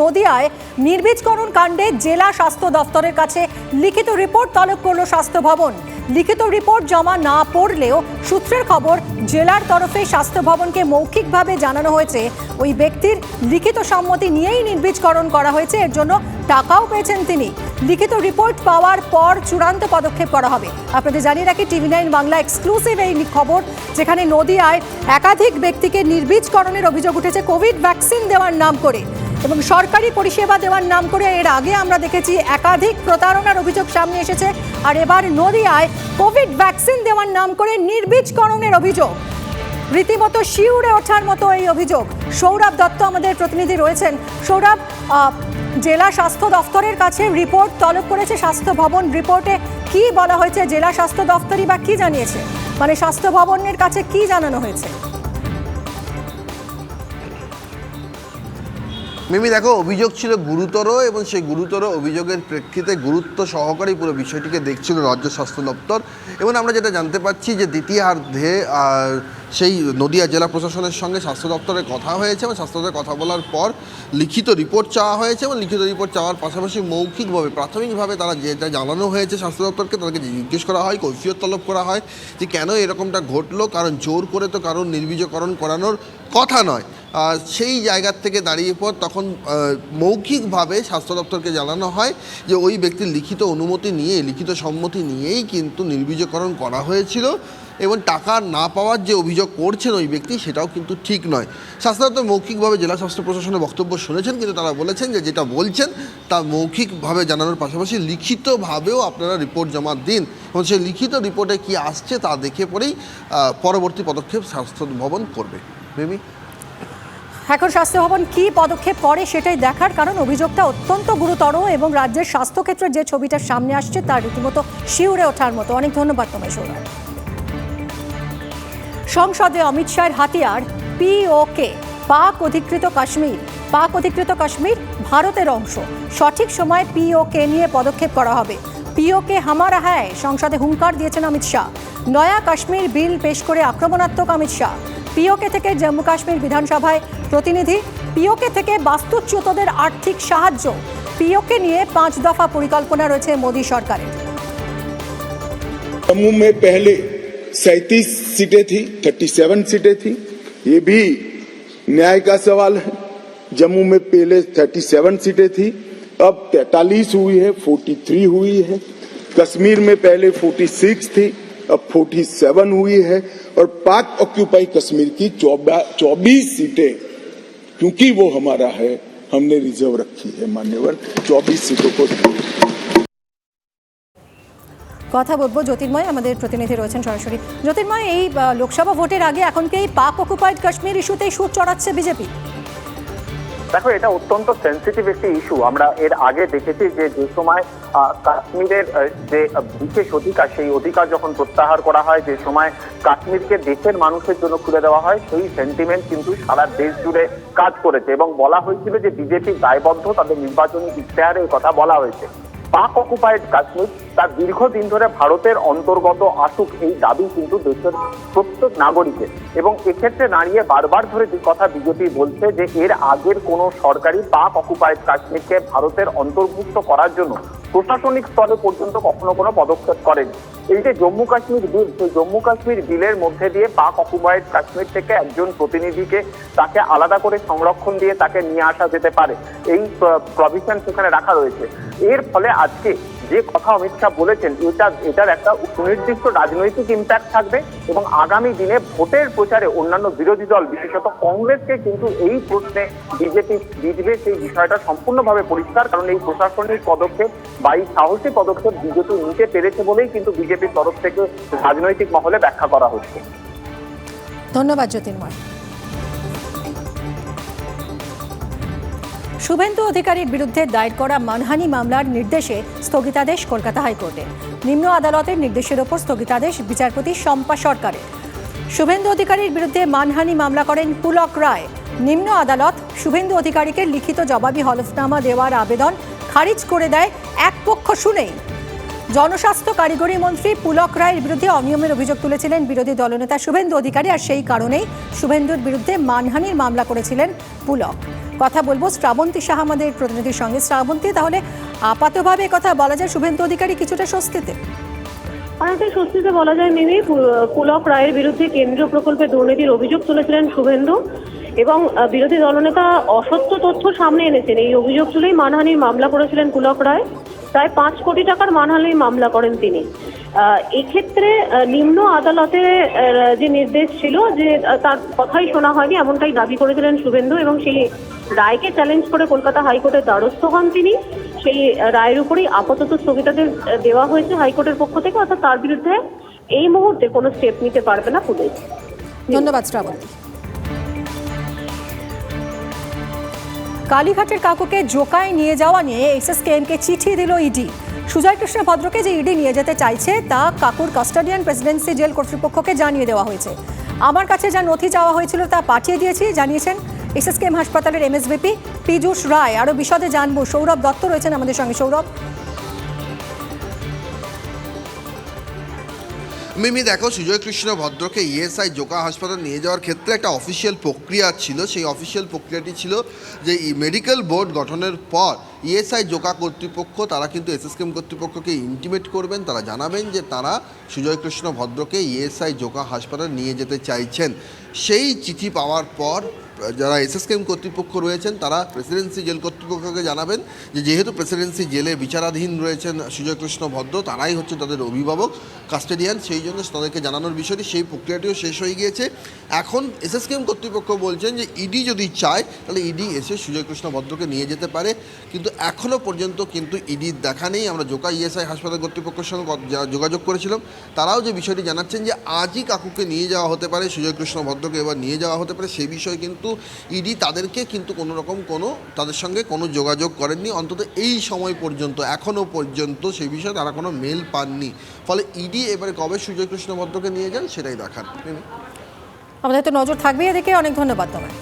নদিয়ায় নির্বীজকরণ কাণ্ডে জেলা স্বাস্থ্য দফতরের কাছে লিখিত রিপোর্ট তলব করল স্বাস্থ্য ভবন। লিখিত রিপোর্ট জমা না পড়লেও সূত্রের খবর, জেলার তরফে স্বাস্থ্য ভবনকে মৌখিকভাবে জানানো হয়েছে। ওই ব্যক্তির লিখিত সম্মতি নিয়েই নির্বীজকরণ করা হয়েছে। এর জন্য টাকাও পেয়েছেন তিনি। লিখিত রিপোর্ট পাওয়ার পর চূড়ান্ত পদক্ষেপ করা হবে। আপনাদের জানিয়ে রাখি, টিভি নাইন বাংলা এক্সক্লুসিভ এই খবর, যেখানে নদিয়ায় একাধিক ব্যক্তিকে নির্বীজকরণের অভিযোগ উঠেছে। কোভিড ভ্যাকসিন দেওয়ার নাম করে। এবং সরকারি পরিষেবা দেওয়ার নাম করে এর আগে আমরা দেখেছি একাধিক প্রতারণার অভিযোগ সামনে এসেছে। আর এবার নদিয়ায় কোভিড ভ্যাকসিন দেওয়ার নাম করে নির্বীজকরণের অভিযোগ। রীতিমতো শিউরে ওঠার মতো এই অভিযোগ। সৌরভ দত্ত আমাদের প্রতিনিধি রয়েছেন। সৌরভ জেলা স্বাস্থ্য দফতরের কাছে রিপোর্ট তলব করেছে স্বাস্থ্য ভবন রিপোর্টে। কি বলা হয়েছে? জেলা স্বাস্থ্য দফতরই বা কি জানিয়েছে? মানে স্বাস্থ্য ভবনের কাছে কি জানানো হয়েছে? মিমি, দেখো, অভিযোগ ছিল গুরুতর এবং সেই গুরুতর অভিযোগের প্রেক্ষিতে গুরুত্ব সহকারে পুরো বিষয়টিকে দেখছিল রাজ্য স্বাস্থ্য দপ্তর। এবং আমরা যেটা জানতে পারছি যে দ্বিতীয়ার্ধে সেই নদিয়া জেলা প্রশাসনের সঙ্গে স্বাস্থ্য দপ্তরে কথা হয়েছে এবং স্বাস্থ্য দপ্তরে কথা বলার পর লিখিত রিপোর্ট চাওয়া হয়েছে এবং লিখিত রিপোর্ট চাওয়ার পাশাপাশি মৌখিকভাবে, প্রাথমিকভাবে তারা যেটা জানানো হয়েছে স্বাস্থ্য দপ্তরকে, তাদেরকে জিজ্ঞেস করা হয়, কৈফিয়ত তলব করা হয় যে কেন এরকমটা ঘটলো, কারণ জোর করে তো কারণ নির্বীজকরণ করানোর কথা নয়। সেই জায়গার থেকে দাঁড়িয়ে পর তখন মৌখিকভাবে স্বাস্থ্য দপ্তরকে জানানো হয় যে ওই ব্যক্তির লিখিত অনুমতি নিয়ে, লিখিত সম্মতি নিয়েই কিন্তু নির্বীজকরণ করা হয়েছিল এবং টাকা না পাওয়ার যে অভিযোগ করছেন ওই ব্যক্তি সেটাও কিন্তু ঠিক নয়। স্বাস্থ্য দপ্তর মৌখিকভাবে জেলা স্বাস্থ্য প্রশাসনের বক্তব্য শুনেছেন, কিন্তু তারা বলেছেন যে যেটা বলছেন তা মৌখিকভাবে জানানোর পাশাপাশি লিখিতভাবেও আপনারা রিপোর্ট জমা দিন এবং সেই লিখিত রিপোর্টে কি আসছে তা দেখে পরেই পরবর্তী পদক্ষেপ স্বাস্থ্য ভবন করবে। এখন স্বাস্থ্য ভবন কি পদক্ষেপ করে সেটাই দেখার কারণ অভিযোগটা অত্যন্ত গুরুতর এবং রাজ্যের স্বাস্থ্যক্ষেত্রের যে ছবিটা সামনে আসছে তার রীতিমতো শিউরে ওঠার মতো। অনেক ধন্যবাদ তোমায়, সৌরভ। সংসদে অমিত শাহের হাতিয়ার পিওকে পাক অধিকৃত কাশ্মীর। পাক অধিকৃত কাশ্মীর ভারতের অংশ। সঠিক সময় পিওকে নিয়ে পদক্ষেপ করা হবে। পিওকে হামারা হ্যায় সংসদে হুঙ্কার দিয়েছেন অমিত শাহ। নয়া কাশ্মীর বিল পেশ করে আক্রমণাত্মক অমিত শাহ। পিওকে থেকে জম্মু কাশ্মীর বিধানসভায় প্রতিনিধি পিওকে থেকে বাস্তুচ্যুতদের আর্থিক সাহায্য পিওকে নিয়ে পাঁচ দফা পরিকল্পনা রয়েছে মোদী সরকারের जम्मू में पहले 37 सीटें थी 37 सीटें थी ये भी न्याय का सवाल है जम्मू में पहले 37 सीटें थी अब 43 हुई है 43 हुई है कश्मीर में पहले 46 थी अब 47 हुई है और पाक ऑक्यूपाई कश्मीर की 24 सीटें क्योंकि वो हमारा है हमने रिजर्व रखी है मान्यवर 24 सीटों को কথা বলবো জ্যোতির্ময় আমাদের প্রতিনিধি রয়েছেন সরাসরি জ্যোতির্ময় এই আহ, লোকসভা ভোটের আগে এখন কি এই পাক অকুপাইড কাশ্মীর ইস্যুতেই সুর চড়াচ্ছে বিজেপি দেখো, এটা অত্যন্ত সেন্সিটিভ একটি ইস্যু আমরা এর আগে দেখেছি যে যে সময় কাশ্মীরের যে বিশেষ অধিকার, সেই অধিকার যখন প্রত্যাহার করা হয়, যে সময় কাশ্মীরকে দেশের মানুষের জন্য খুলে দেওয়া হয়, সেই সেন্টিমেন্ট কিন্তু সারা দেশ জুড়ে কাজ করেছে। এবং বলা হয়েছিল যে বিজেপি দায়বদ্ধ তাদের নির্বাচনী ইশতেহারের কথা বলা হয়েছে। পাক অকুপাইড কাশ্মীর তার দীর্ঘদিন ধরে ভারতের অন্তর্গত আসুক এই দাবি কিন্তু দেশের প্রত্যেক নাগরিকের এবং এক্ষেত্রে দাঁড়িয়ে বারবার ধরে কথা বিজেপি বলছে যে এর আগের কোনো সরকারি পাক অকুপাইড কাশ্মীরকে ভারতের অন্তর্ভুক্ত করার জন্য প্রশাসনিক স্তরে পর্যন্ত কখনো কোনো পদক্ষেপ করেনি। এই যে জম্মু কাশ্মীর বিল, সেই জম্মু কাশ্মীর বিলের মধ্যে দিয়ে পাক অকুপাইড কাশ্মীর থেকে একজন প্রতিনিধিকে তাকে আলাদা করে সংরক্ষণ দিয়ে তাকে নিয়ে আসা যেতে পারে। এই প্রভিশন সেখানে রাখা রয়েছে। এর ফলে আজকে যে কথা অমিত শাহ বলেছেন, এটা, এটার একটা সুনির্দিষ্ট রাজনৈতিক ইম্প্যাক্ট থাকবে এবং আগামী দিনে ভোটের প্রচারে অন্যান্য বিরোধী দল, বিশেষত কংগ্রেসকে কিন্তু এই প্রশ্নে বিজেপি জিতবে সেই বিষয়টা সম্পূর্ণভাবে পরিষ্কার, কারণ এই প্রশাসনিক পদক্ষেপ বা এই সাহসী পদক্ষেপ বিজেপি নিতে পেরেছে বলেই কিন্তু বিজেপির তরফ থেকে রাজনৈতিক মহলে ব্যাখ্যা করা হচ্ছে। ধন্যবাদ, জ্যোতির্ময়। শুভেন্দু অধিকারীর বিরুদ্ধে দায়ের করা মানহানি মামলার নির্দেশে স্থগিতাদেশ কলকাতা হাইকোর্টে। নিম্ন আদালতের নির্দেশের ওপর স্থগিতাদেশ বিচারপতি শম্পা সরকারের। শুভেন্দু অধিকারীর বিরুদ্ধে মানহানি মামলা করেন পুলক রায়। নিম্ন আদালত শুভেন্দু অধিকারীকে লিখিত জবাবি হলফনামা দেওয়ার আবেদন খারিজ করে দেয় এক পক্ষ শুনেই। জনস্বাস্থ্য কারিগরি মন্ত্রী পুলক রায়ের বিরুদ্ধে অনিয়মের অভিযোগ তুলেছিলেন বিরোধী দলনেতা শুভেন্দু অধিকারী আর সেই কারণেই শুভেন্দুর বিরুদ্ধে মানহানির মামলা করেছিলেন পুলক। কথা বলব। শ্রাবন্তী শাহ আমাদের প্রতিনিধির সঙ্গে। শ্রাবন্তী, তাহলে আপাতভাবে কথা বলা যায় শুভেন্দু অধিকারী কিছুটা স্বস্তিতে। অনেকটাই স্বস্তিতে বলা যায়, মিমি। পুলক রায়ের বিরুদ্ধে কেন্দ্রীয় প্রকল্পে দুর্নীতির অভিযোগ তুলেছিলেন শুভেন্দু এবং বিরোধী দলনেতা অসত্য তথ্য সামনে এনেছেন। এই অভিযোগ তুলেই মানহানির মামলা করেছিলেন পুলক রায়। প্রায় পাঁচ কোটি টাকার মানহানির মামলা করেন তিনি। এক্ষেত্রে নিম্ন আদালতে যে নির্দেশ ছিল যে তার কথাই শোনা হয়নি, এমনটাই দাবি করেছিলেন শুভেন্দু এবং সেই রায়কে চ্যালেঞ্জ করে কলকাতা হাইকোর্টের দ্বারস্থ হন তিনি। সেই রায়ের উপরেই আপাতত স্থগিতাদেশ দেওয়া হয়েছে হাইকোর্টের পক্ষ থেকে, অর্থাৎ তার বিরুদ্ধে এই মুহূর্তে কোনো স্টেপ নিতে পারবে না পুলিশ। ধন্যবাদ, শ্রাবন্তী। কালীঘাটের কাকুকে জোকায় নিয়ে যাওয়া নিয়ে এসএসকেএমকে চিঠি দিল ইডি। সুজয় কৃষ্ণ ভদ্রকে যে ইডি নিয়ে যেতে চাইছে, তা কাকুর কাস্টাডিয়ান প্রেসিডেন্সি জেল কর্তৃপক্ষকে জানিয়ে দেওয়া হয়েছে। আমার কাছে যা নথি চাওয়া হয়েছিল, তা পাঠিয়ে দিয়েছি, জানিয়েছেন এসএসকেএম হাসপাতালের এমএসবিপি পীযূষ রায়। আরও বিশদে জানব। সৌরভ দত্ত রয়েছেন আমাদের সঙ্গে। সৌরভ? মিমি দেখো সুজয় কৃষ্ণ ভদ্রকে ইএসআই জোকা হাসপাতাল নিয়ে যাওয়ার ক্ষেত্রে একটা অফিসিয়াল প্রক্রিয়া ছিল। সেই অফিসিয়াল প্রক্রিয়াটি ছিল যে মেডিকেল বোর্ড গঠনের পর ইএসআই জোকা কর্তৃপক্ষ, তারা কিন্তু এসএসকেম কর্তৃপক্ষকে ইন্টিমেট করবেন। তারা জানাবেন যে তারা সুজয় কৃষ্ণ ভদ্রকে ইএসআই জোকা হাসপাতাল নিয়ে যেতে চাইছেন। সেই চিঠি পাওয়ার পর যারা এসএসকেএম কর্তৃপক্ষ রয়েছেন, তারা প্রেসিডেন্সি জেল কর্তৃপক্ষকে জানাবেন যে যেহেতু প্রেসিডেন্সি জেলে বিচারাধীন রয়েছেন সুজয়কৃষ্ণ ভদ্র, তারাই হচ্ছে তাদের অভিভাবক, কাস্টেডিয়ান, সেই জন্য তাদেরকে জানানোর বিষয়টি সেই প্রক্রিয়াটিও শেষ হয়ে গিয়েছে। এখন এসএসকেএম কর্তৃপক্ষ বলছেন যে ইডি যদি চায়, তাহলে ইডি এসে সুজয়কৃষ্ণ ভদ্রকে নিয়ে যেতে পারে। কিন্তু এখনও পর্যন্ত কিন্তু ইডির দেখা নেই। আমরা জোকা ইএসআই হাসপাতাল কর্তৃপক্ষের সঙ্গে যোগাযোগ করেছিলাম। তারাও যে বিষয়টি জানাচ্ছেন যে আজই কাকুকে নিয়ে যাওয়া হতে পারে, সুজয়কৃষ্ণ ভদ্রকে এবার নিয়ে যাওয়া হতে পারে সেই বিষয়ে কিন্তু ইডি তাদেরকে কিন্তু কোনো রকম কোনো, তাদের সঙ্গে কোনো যোগাযোগ করেননি। অন্তত এই সময় পর্যন্ত এখনও পর্যন্ত সেই বিষয়ে তারা কোনো মেল পাননি। ফলে ইডি এবারে কবে সুজয় কৃষ্ণ ভদ্রকে নিয়ে যান সেটাই দেখার। আমাদের তো নজর থাকবে এদিকে। অনেক ধন্যবাদ তোমায়।